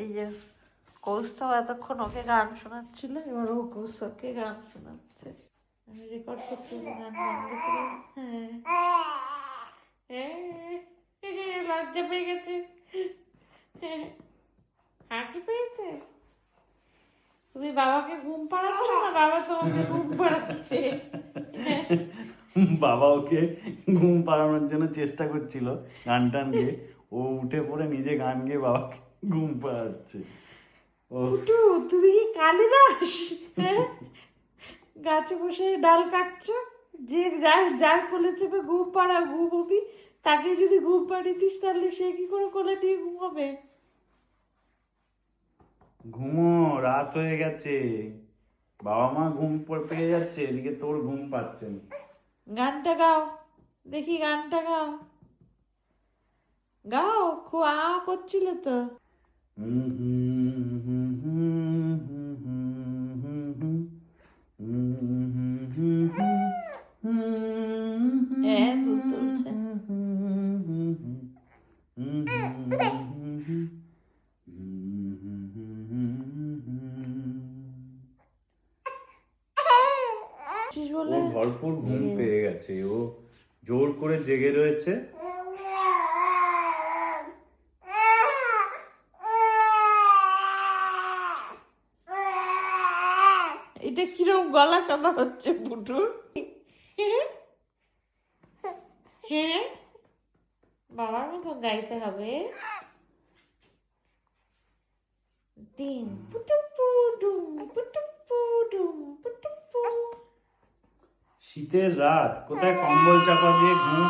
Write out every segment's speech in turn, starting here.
এই যে কৌস্তব এতক্ষণ ওকে গান শোনাচ্ছিল, এবার ও কৌস্তবকে গান শোনাচ্ছে। আমি রেকর্ড করতে গান হ্যাঁ লজ্জা পেয়ে গেছে। হাঁটু পেয়েছে? তুমি বাবাকে ঘুম পাড়াচ্ছ না বাবা তোমাকে ঘুম পাড়াচ্ছে? বাবা ওকে ঘুম পাড়ানোর জন্য চেষ্টা করছিল গান টান গিয়ে। ও উঠে পড়ে নিজে গান গিয়ে বাবাকে ঘুম ও ফুটু তুমি কালিদাস হ্যাঁ? গাছে বসে ডাল কাটছো? যে যার যার কোলে চেপে ঘুম পাড়া ঘুমবি তাকে যদি ঘুম পাড়িয়ে দিস তাহলে সে কি করে কোলে নিয়ে ঘুমাবে? ঘুমো রাত হয়ে গেছে। বাবা মা ঘুম পড়ে পেয়ে যাচ্ছে এদিকে তোর ঘুম পাচ্ছে গানটা গাও দেখি গানটা গাও। গাও খুব আ করছিল তো। ভরপুর ঘুম পেয়ে গেছে ও জোর করে জেগে রয়েছে। এটা কিরম গলা সাদা হচ্ছে পুটুর হ্যাঁ? বাবার মতো গাইতে হবে। পুটুপু শীতের রাত, কোথায় কম্বল চাপা দিয়ে ঘুম?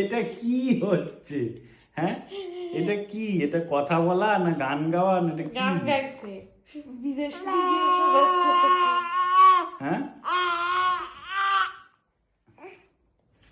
এটা কি হচ্ছে? হ্যাঁ? এটা কি? এটা কথা বলা না গান গাওয়া? না এটা কি? গান গাইছে। বিদেশ